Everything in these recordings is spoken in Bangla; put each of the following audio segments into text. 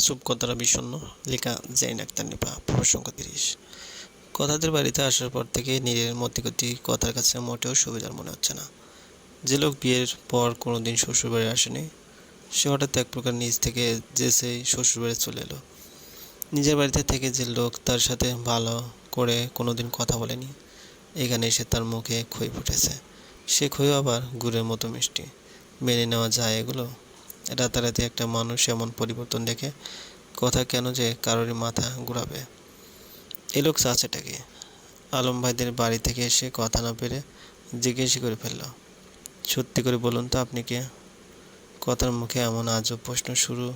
চুপ কথাটা বিষণ্ণ। লেখা জাইন আক্তার নিপা প্রবেশ তিরিশ। কথাদের বাড়িতে আসার পর থেকে নীরের মতিগতি, কথার কাছে মোটেও সুবিধার মনে হচ্ছে না। যে লোক বিয়ের পর কোনোদিন শ্বশুরবাড়ি আসেনি, সে হঠাৎ এক প্রকার নিজ থেকে যে সেই শ্বশুরবাড়ি চলে এলো। নিজের বাড়িতে থেকে যে লোক তার সাথে ভালো করে কোনোদিন কথা বলেনি, এখানে এসে তার মুখে খই ফুটেছে। সে খই আবার গুড়ের মতো মিষ্টি। মেনে নেওয়া যায় এগুলো? রাতারাতি একটা মানুষ এমন পরিবর্তন দেখে কথা কেন যে কারোরই মাথা ঘুরাবে। এ লোক চাচাটাকে আলম ভাইদের বাড়ি থেকে এসে কথা না পেরে জিজ্ঞেস করে ফেলল, সত্যি করে বলুন তো আপনি কে? কথার মুখে এমন আজব প্রশ্ন শুরু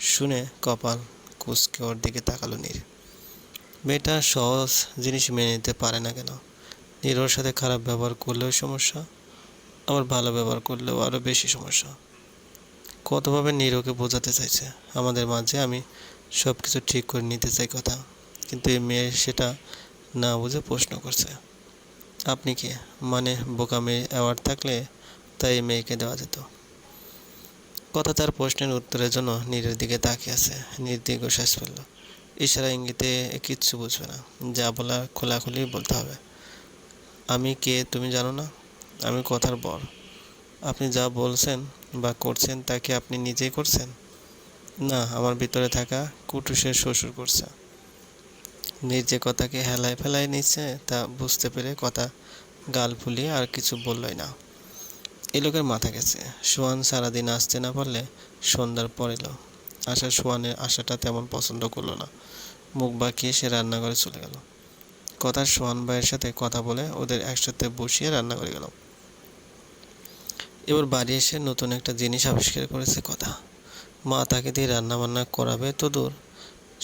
শুনে কপাল কুচকে ওর দিকে তাকালো নীর। মেয়েটা সহজ জিনিস মেনে নিতে পারে না কেন? নীর ওর সাথে খারাপ ব্যবহার করলেও সমস্যা, আবার ভালো ব্যবহার করলেও আরও বেশি সমস্যা। কতভাবে নীরকে বোঝাতে চাইছে? আমাদের মাঝে আমি সব কিছু ঠিক করে নিতে চাই কথা, কিন্তু এই মেয়ে সেটা না বুঝে প্রশ্ন করছে। আপনি কি মানে বোকা মেয়ে অ্যাওয়ার্ড থাকলে তাই এই মেয়েকে দেওয়া যেত? কথা তার প্রশ্নের উত্তরের জন্য নীরের দিকে তাকিয়ে আছে। নীর দীর্ঘশ্বাস ফেলল। ইশারা ইঙ্গিতে কিচ্ছু বুঝবে না। যা বলা খোলাখুলি বলতে হবে। আমি কে তুমি জানো না? আমি কথার বর। আপনি যা বলছেন বা করছেন তা কি আপনি নিজেই করছেন? না, আমার ভিতরে থাকা কুটুসের শ্বশুর করছে। নিজে কথাকে হেলায় ফেলায় নিচ্ছে তা বুঝতে পেরে কথা গাল ফুলিয়ে আর কিছু বললই না। এই লোকের মাথা গেছে। সোয়ান সারাদিন আসতে না পারলে সন্ধ্যার পর এলো। আশা সোয়ানের আশাটা তেমন পছন্দ করল না। মুখ বাঁকিয়ে সে রান্নাঘরে চলে গেল। কথা সোহান ভাইয়ের সাথে কথা বলে ওদের একসাথে বসিয়ে রান্না করে গেল। এবার বাড়ি এসে নতুন একটা জিনিস আবিষ্কার করেছে কথা। মা তাকে দিয়ে রান্না বান্না করাবে তো দূর?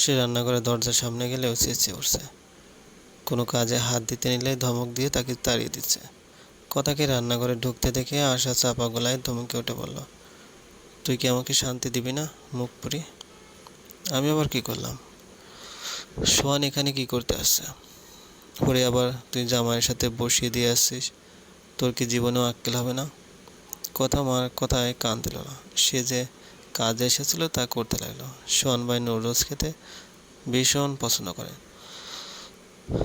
সে রান্নাঘরে দরজার সামনে গেলেও চেঁচিয়ে উঠছে। কোনো কাজে হাত দিতে নিলে ধমক দিয়ে তাকে তাড়িয়ে দিচ্ছে। কথাকে রান্নাঘরে ঢুকতে দেখে আশা চাপা গলায় ধমকে উঠে বলল, তুই কি আমাকে শান্তি দিবি না মুখ পুরি আমি আবার কি করলাম? সোহান এখানে কি করতে আসছে? পরে আবার তুই জামাইয়ের সাথে বসিয়ে দিয়ে আসছিস? তোর কি জীবনেও আক্কেল হবে না? কথা মার কথায় কান দিল না। সে যে কাজে এসেছিল তা করতে লাগল। সোহান ভাই নুডলস খেতে ভীষণ পছন্দ করে।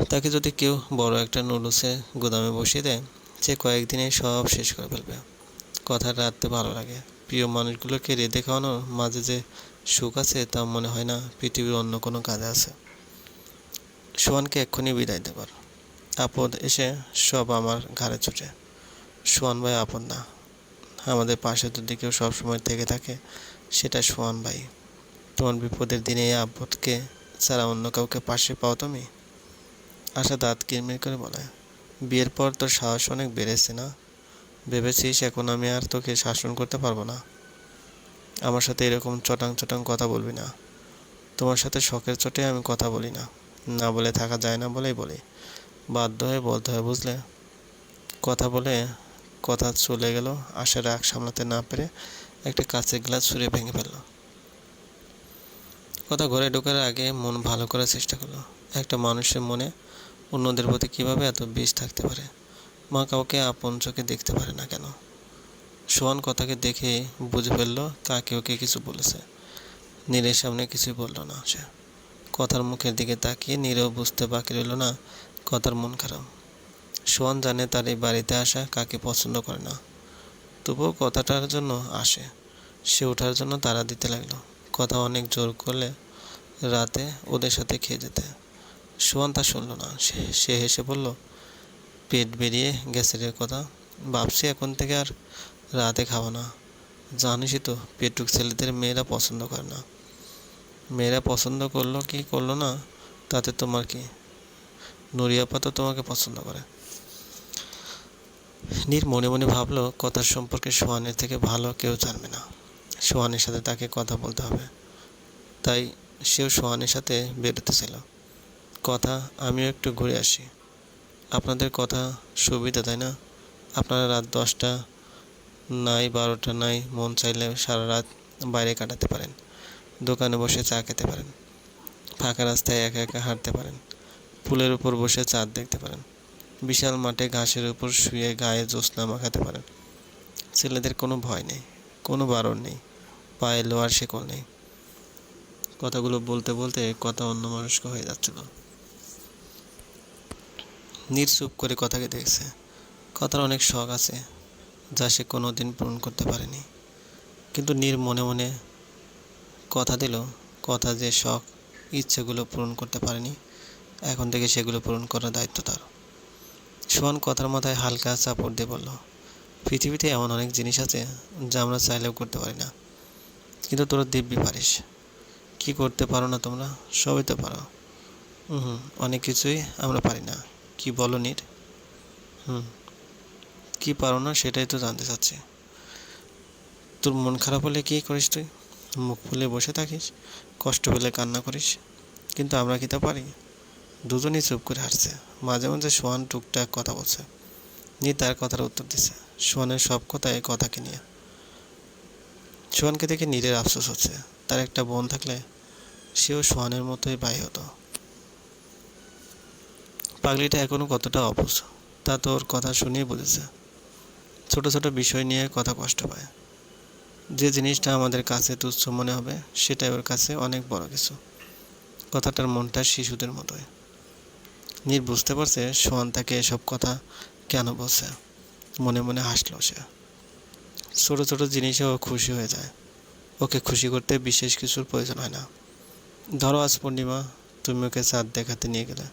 তাকে যদি কেউ বড় একটা নুডলসে গুদামে বসিয়ে দেয়, সে কয়েকদিনে সব শেষ করে ফেলবে। কথা রাখতে ভালো লাগে। প্রিয় মানুষগুলোকে রেঁধে খাওয়ানোর মাঝে যে সুখ আছে, তা মনে হয় না পৃথিবীর অন্য কোনো কাজে আছে। সোহানকে এক্ষুনি বিদায় দেবার। আপদ এসে সব আমার ঘাড়ে ছুটে। সোহান ভাই আপদ না। আমাদের পাশে যদি কেউ সবসময় থেকে থাকে, সেটা সোহান ভাই। তোমার বিপদের দিনে এই আপদকে ছাড়া অন্য কাউকে পাশে পাও তুমি? আশা দাঁত কিরমির করে বলে। বিয়ের পর তোর সাহস অনেক বেড়েছে না? ভেবেছিস এখন আমি আর তোকে শাসন করতে পারব না? আমার সাথে এরকম চটাং চটাং কথা বলবি না। তোমার সাথে শখের চটে আমি কথা বলি না। না বলে থাকা যায় না বলেই বলি। বাধ্য হয়ে বলতে হয়, বুঝলে? কথা বলে কথা চলে গেল। আশা রাগ সামলাতে না পেরে একটা কাঁচের গ্লাস ছুঁড়ে ভেঙে ফেলল। কথা ঘরে ঢোকার আগে মন ভালো করার চেষ্টা করল। একটা মানুষের মনে অন্যদের প্রতি কীভাবে এত বিষ থাকতে পারে? মা কাউকে আপন চোখে দেখতে পারে না কেন? সোহান কথাকে দেখে বুঝে ফেলল কাকে ওকে কিছু বলেছে। নীরের সামনে কিছুই বলল না সে। কথার মুখের দিকে তাকিয়ে নীরও বুঝতে বাকি রইল না। কথার মন খারাপ। সোহান জানে তার এই বাড়িতে আসা কাকে পছন্দ করে না। তবুও কথাটার জন্য আসে। সে ওঠার জন্য তারা দিতে লাগল। কথা অনেক জোর করলে রাতে ওদের সাথে খেয়ে যেতে। সোহান তা শুনলো না। সে সে হেসে বলল, পেট বেরিয়ে গেছে রে কথা। ভাবছি এখন থেকে আর রাতে খাব না। জানিসই তো, পেটুক ছেলেদের মেয়েরা পছন্দ করে না। মেয়েরা পছন্দ করল কি করল না, তাতে তোমার কি? নুরিয়াপা তো তোমাকে পছন্দ করে। নীর মনে মনে ভাবলো, কথার সম্পর্কে সোহানের থেকে ভালো কেউ জানবে না। সোহানের সাথে তাকে কথা বলতে হবে। তাই সেও সোহানের সাথে বেরোতে ছিল কথা, আমিও একটু ঘুরে আসি। আপনাদের কথা সুবিধা, তাই না? আপনারা রাত দশটা নাই, বারোটা নাই, মন চাইলে সারা রাত বাইরে কাটাতে পারেন। দোকানে বসে চা খেতে পারেন। ফাঁকা রাস্তায় একা একা হাঁটতে পারেন। পুলের উপর বসে চাঁদ দেখতে পারেন। বিশাল মাঠে ঘাসের উপর শুয়ে গায়ে জ্যোৎস্না মাখাতে পারেন। ছেলেদের কোনো ভয় নেই, কোনো বারণ নেই, পায়ে লোয়ার শেকল নেই। কথাগুলো বলতে বলতে কথা অন্য মানুষকে হয়ে যাচ্ছিল। নীর চুপ করে কথাকে দেখছে কথার অনেক শখ আছে, যা সে কোনো দিন পূরণ করতে পারেনি। কিন্তু নীর মনে মনে কথা দিল, কথা যে শখ, ইচ্ছেগুলো পূরণ করতে পারেনি। এখন থেকে সেগুলো পূরণ করার দায়িত্ব তার। সোহান কথার মাথায় হালকা চাপড় দিয়ে বলল, পৃথিবীতে এমন অনেক জিনিস আছে যা আমরা চাইলেও করতে পারি না। কিন্তু তোরা দিব্যি পারিস। কি করতে পারো না তোমরা? সবই তো পারো। হুম, অনেক কিছুই আমরা পারি না। কি বলো নির? হুম, কি পারো না সেটাই তো জানতে চাচ্ছি। তোর মন খারাপ হলে কী করিস তুই? মুখ ফুলে বসে থাকিস, কষ্ট পেলে কান্না করিস। কিন্তু আমরা কি তা পারি? দুজনেই চুপ করে হাসছে মাঝে মাঝে সোহান টুকটাক কথা বলছে। নি তার কথার উত্তর দিছে। সোহানের সব কথাই কথাকে নিয়ে। সোহানকে দেখে নীরের আফসোস হচ্ছে। তার একটা বোন থাকলে সেও সোহানের মতোই বাই হতো। পাগলিটা এখনও কতটা অবুঝ তা তো ওর কথা শুনেই বুঝেছে। ছোট ছোট বিষয় নিয়ে কথা কষ্ট পায়। যে জিনিসটা আমাদের কাছে তুচ্ছ মনে হবে, সেটাই ওর কাছে অনেক বড় কিছু। কথাটার মনটা শিশুদের মতোই। নীর বুঝতে পারছে সোহান তাকে এসব কথা কেন বলছে। মনে মনে হাসলো সে। ছোট ছোট জিনিসে ও খুশি হয়ে যায়। ওকে খুশি করতে বিশেষ কিছুর প্রয়োজন হয় না। ধরো আজ পূর্ণিমা, তুমি ওকে চাঁদ দেখাতে নিয়ে গেলে।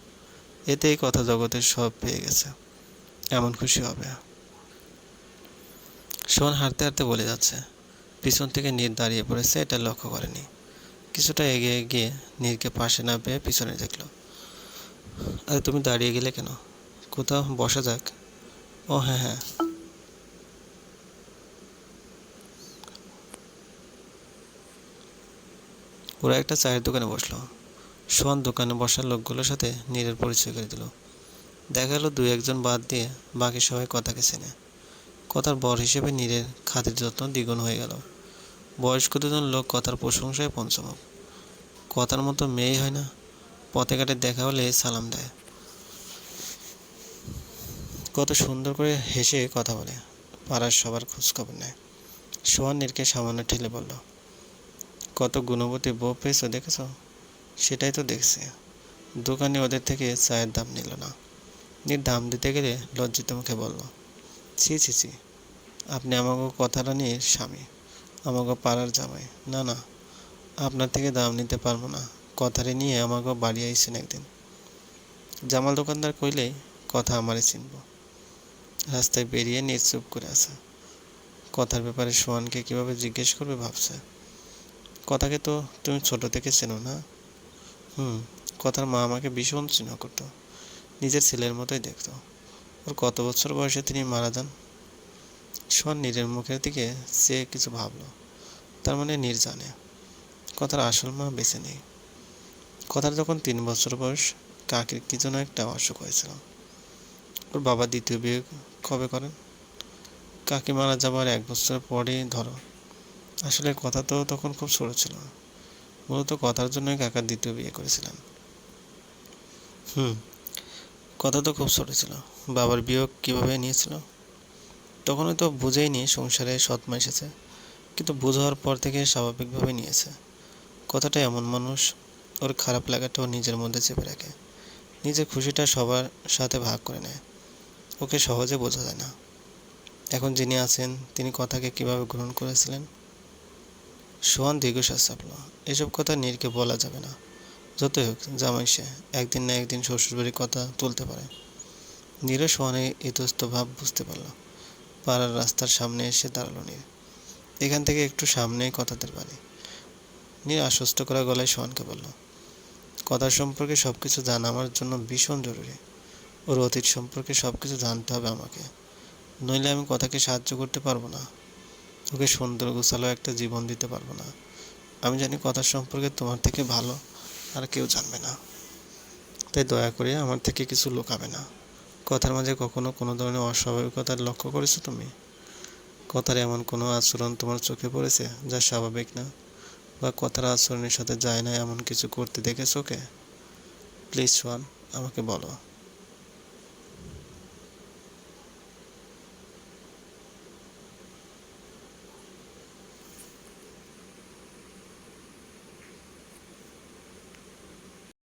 এতেই কথা জগতের সব পেয়ে গেছে। এমন খুশি হবে। সোহান হাঁটতে হাঁটতে বলে যাচ্ছে। পিছন থেকে নীর দাঁড়িয়ে পড়েছে, এটা লক্ষ্য করেনি। কিছুটা এগিয়ে গিয়ে নীরকে পাশে না পেয়ে পিছনে দেখল। আরে তুমি দাঁড়িয়ে গেলে কেন? কোথাও বসা যাক। ও হ্যাঁ হ্যাঁ। ওরা একটা চায়ের দোকানে বসল। সোহান দোকানে বসার লোকগুলোর সাথে নীরের পরিচয় করে দিল। দেখা গেলো দু একজন বাদ দিয়ে বাকি সবাই কথাকে চেনে। কথার বর হিসেবে নীরের খাতির যত্ন দ্বিগুণ হয়ে গেল। বয়স্ক দুজন লোক কথার প্রশংসায় পঞ্চমুখ। কথার মতো মেয়েই হয় না। পথে ঘাটে দেখা হলে সালাম দেয়। কত সুন্দর করে হেসে কথা বলে। পাড়ার সবার খোঁজখবর নেয়। সোহান নীরকে সামান্য ঠেলে বলল, কত গুণবতী বউ পেয়েছ দেখেছ? সেটাই তো দেখছি। দোকানে ওদের থেকে চায়ের দাম নিল না। নীর দাম দিতে গেলে লজ্জিত মুখে বলল, ছি ছি ছি, আপনি আমাকে কথাটা নিয়ে স্বামী, আমাকে পাড়ার জামাই। না না, আপনার থেকে দাম নিতে পারব না। কথারে নিয়ে আমাকে বাড়ি আইসেন একদিন। জামাল দোকানদার কইলেই কথা আমারে চিনব। রাস্তায় বেরিয়ে নিয়ে চুপ করে আছে। কথার ব্যাপারে সোহানকে কীভাবে জিজ্ঞেস করবে ভাবছে। কথাকে তো তুমি ছোট থেকে চেনো না। হুম, কথার মা আমাকে ভীষণ চিহ্ন করতো। নিজের ছেলের মতোই দেখতো। ওর কত বছর বয়সে তিনি মারা যান? সোহান নীরের মুখের দিকে সে কিছু ভাবলো। তার মানে নীর জানে। কথার আসল মা বেঁচে নেই। কথার যখন তিন বছর বয়স, কাকির কি যেন একটা অসুখ হয়েছিল। ওর বাবা দ্বিতীয় বিয়ে কবে করেন? কাকি মারা যাবার এক বছর পরেই ধরো। আসলে কথা তো তখন খুব ছোট ছিল। মূলত কথার জন্যই কাকা দ্বিতীয় বিয়ে করেছিলেন। হুম, কথা তো খুব ছোট ছিল। বাবার বিয়োগ কীভাবে নিয়েছিল? তখনই তো বুঝেই নি সংসারে সৎমা এসেছে। কিন্তু বোঝার পর থেকে স্বাভাবিকভাবে নিয়েছে। কথাটা এমন মানুষ ওর খারাপ লাগাটাও নিজের মধ্যে চেপে রাখে। নিজের খুশিটা সবার সাথে ভাগ করে নেয়। ওকে সহজে বোঝা যায় না। এখন যিনি আছেন, তিনি কথাকে কীভাবে গ্রহণ করেছিলেন? সোহান দীর্ঘশ্বাস চাপল। এসব কথা নীরকে বলা যাবে না। যতই হোক, জামাই সে একদিন না একদিন শ্বশুরবাড়ির কথা তুলতে পারে। নীরও সোহানের ইতস্ত ভাব বুঝতে পারল। পাড়ার রাস্তার সামনে এসে দাঁড়াল নীর এখান থেকে একটু সামনেই কথাদের বাড়ি। নীর আশ্বস্ত করা গলায় সোহানকে বলল কথার সম্পর্কে সব কিছু জানা আমার জন্য ভীষণ জরুরি। ওর অতীত সম্পর্কে সব কিছু জানতে হবে আমাকে। নইলে আমি কথাকে সাহায্য করতে পারব না। ওকে সুন্দর গোছালো একটা জীবন দিতে পারব না। আমি জানি কথা সম্পর্কে তোমার থেকে ভালো আর কেউ জানবে না। তাই দয়া করে আমার থেকে কিছু লুকাবে না। কথার মাঝে কখনো কোনো ধরনের অস্বাভাবিকতা লক্ষ্য করেছ তুমি? কথার এমন কোনো আচরণ তোমার চোখে পড়েছে যা স্বাভাবিক না? বা কথার আচরণের সাথে যায় না, এমন কিছু করতে দেখেছ ওকে প্লিজ সোয়ান আমাকে বলো।